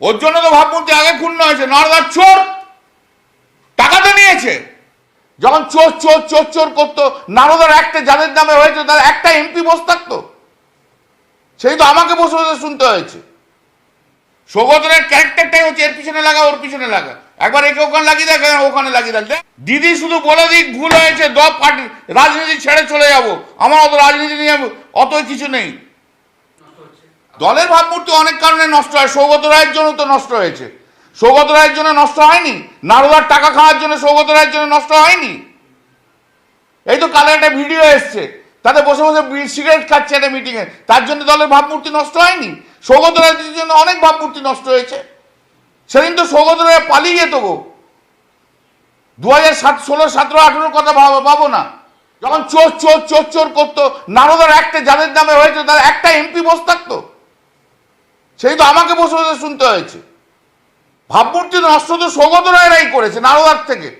ওর জন্য তো ভাবমূর্তি আগে ক্ষুণ্ণ হয়েছে নর্দার চোর। টাকা তো নিয়েছে। যখন চোর চোর চোর চোর করতো নারদার একটা যাদের নামে হয়েছে তার একটা এমপি বসে থাকতো। সেই তো আমাকে বসে বসে শুনতে হয়েছে। সৌগতরের ক্যারেক্টারটাই হচ্ছে এর পিছনে লাগা ওর পিছনে লাগা। একবার একে ওখানে লাগিয়ে দেখ ওখানে লাগিয়ে দেখ, দিদি শুধু বলে দিক ভুল হয়েছে দপ পার্টি রাজনীতি ছেড়ে চলে যাব। আমার অত রাজনীতি নিয়ে অত কিছু নেই। দলের ভাবমূর্তি অনেক কারণে নষ্ট হয়। সৌগত রায়ের জন্য তো নষ্ট হয়েছে। সৌগত রায়ের জন্য নষ্ট হয়নি? নারদার টাকা খাওয়ার জন্য সৌগত রায়ের জন্য নষ্ট হয়নি? এই তো কালে একটা ভিডিও এসছে। তাতে বসে বসে সিগারেট খাচ্ছে একটা মিটিংয়ে তার জন্য দলের ভাবমূর্তি নষ্ট হয়নি? সৌগত রায়ের জন্য অনেক ভাবমূর্তি নষ্ট হয়েছে। সেদিন তো সৌগত রায় পালিয়ে যেত গো। দু হাজার সাত, ষোলো, সতেরো, আঠেরোর কথা ভাব- ভাবো না। যখন চোর চোর চোর চোর করতো, নারদার একটা যাদের নামে হয়েছে তার একটা এমপি বসে থাকতো সেই তো আমাকে বসে বসে শুনতে হয়েছে। ভাবমূর্তি নষ্ট তো সৌগত রায়রাই করেছে, নারদার থেকে।